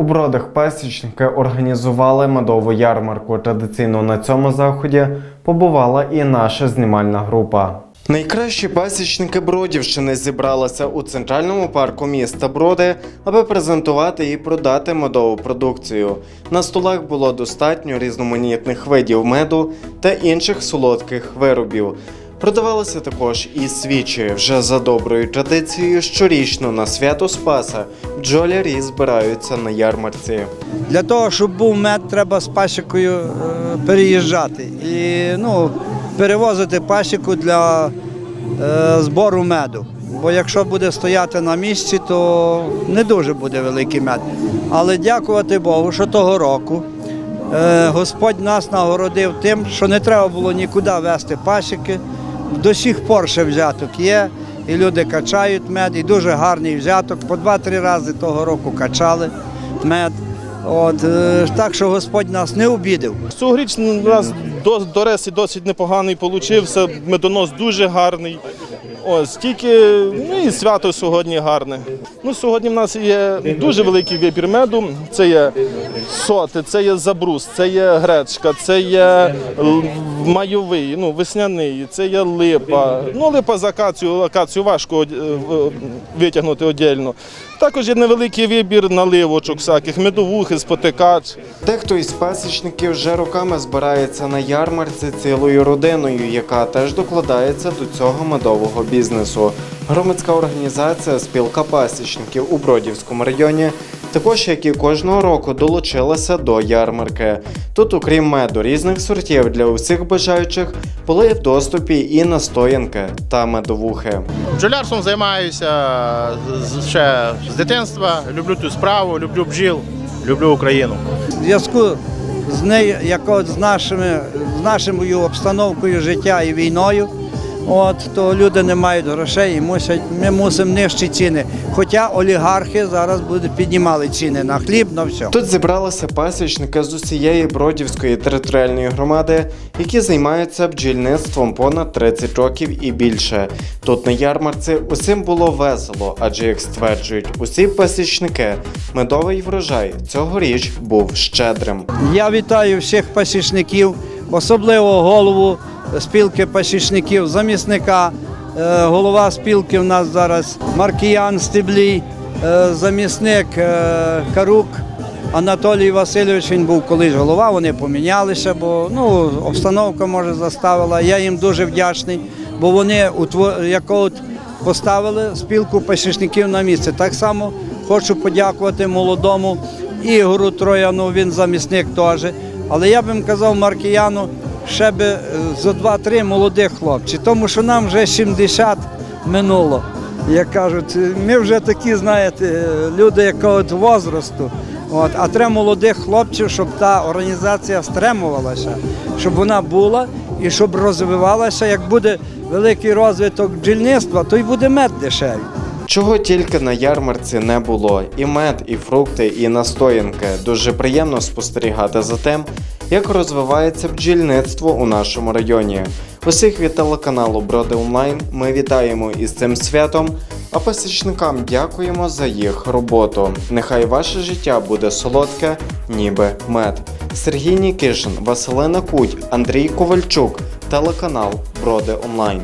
У бродах пасічники організували медову ярмарку. Традиційно на цьому заході побувала і наша знімальна група. Найкращі пасічники Бродівщини зібралися у центральному парку міста Броди, аби презентувати і продати медову продукцію. На столах було достатньо різноманітних видів меду та інших солодких виробів. Продавалися також і свічі. Вже за доброю традицією щорічно на свято Спаса бджолярі збираються на ярмарці. Для того, щоб був мед, треба з пасікою е, переїжджати і ну, перевозити пасіку для е, збору меду. Бо якщо буде стояти на місці, то не дуже буде великий мед. Але дякувати Богу, що того року е, Господь нас нагородив тим, що не треба було нікуди вести пасіки. До сих пор ще взяток є, і люди качають мед, і дуже гарний взяток. По два-три рази того року качали мед. От, е, так що Господь нас не обідав. Цьогоріч нас до, до реси досить непоганий получився, медонос дуже гарний. Ось тільки ну і свято сьогодні гарне. Ну сьогодні в нас є дуже великий вибір меду. Це є соти, це є забрус, це є гречка, це є майовий, ну весняний, це є липа. Ну липа з акацію, акацію важко е, витягнути одільно. Також є невеликий вибір наливочок всяких, медовухи, спотикач. Дехто із пасічників вже роками збирається на ярмарці цілою родиною, яка теж докладається до цього медового бізнесу. Громадська організація Спілка пасічників у Бродівському районі також, як і кожного року, долучилася до ярмарки. Тут, окрім меду різних сортів для усіх бажаючих, були в доступі і настоянки та медовухи. Бджолярством займаюся з- ще з дитинства. Люблю цю справу, люблю бджіл, люблю Україну. В зв'язку з нею, як от з нашими з нашою обстановкою життя і війною. От то люди не мають грошей і мусять. Ми мусимо нижчі ціни. Хоча олігархи зараз будуть піднімали ціни на хліб, на все. Тут зібралися пасічники з усієї Бродівської територіальної громади, які займаються бджільництвом понад 30 років і більше. Тут на ярмарці усім було весело, адже як стверджують усі пасічники, медовий врожай цьогоріч був щедрим. Я вітаю всіх пасічників, особливо голову спілки пасічників, замісника. Е, Голова спілки в нас зараз Маркіян Стеблій, е, замісник е, Карук Анатолій Васильович. Він був колись голова, вони помінялися, бо ну, обстановка може заставила. Я їм дуже вдячний, бо вони утво- поставили спілку пасічників на місце. Так само хочу подякувати молодому Ігору Трояну, він замісник теж. Але я б їм казав Маркіяну, ще би е, зо два-три молодих хлопців, тому що нам вже 70 минуло. Як кажуть, ми вже такі, знаєте, люди якого возрасту. От, а треба молодих хлопців, щоб та організація стримувалася, щоб вона була і щоб розвивалася. Як буде великий розвиток бджільництва, то й буде мед дешевий. Чого тільки на ярмарці не було: і мед, і фрукти, і настоянки. Дуже приємно спостерігати за тим, як розвивається бджільництво у нашому районі. Усіх від телеканалу Броди Онлайн ми вітаємо із цим святом, а пасічникам дякуємо за їх роботу. Нехай ваше життя буде солодке, ніби мед. Сергій Нікишин, Василина Куть, Андрій Ковальчук, телеканал Броди Онлайн.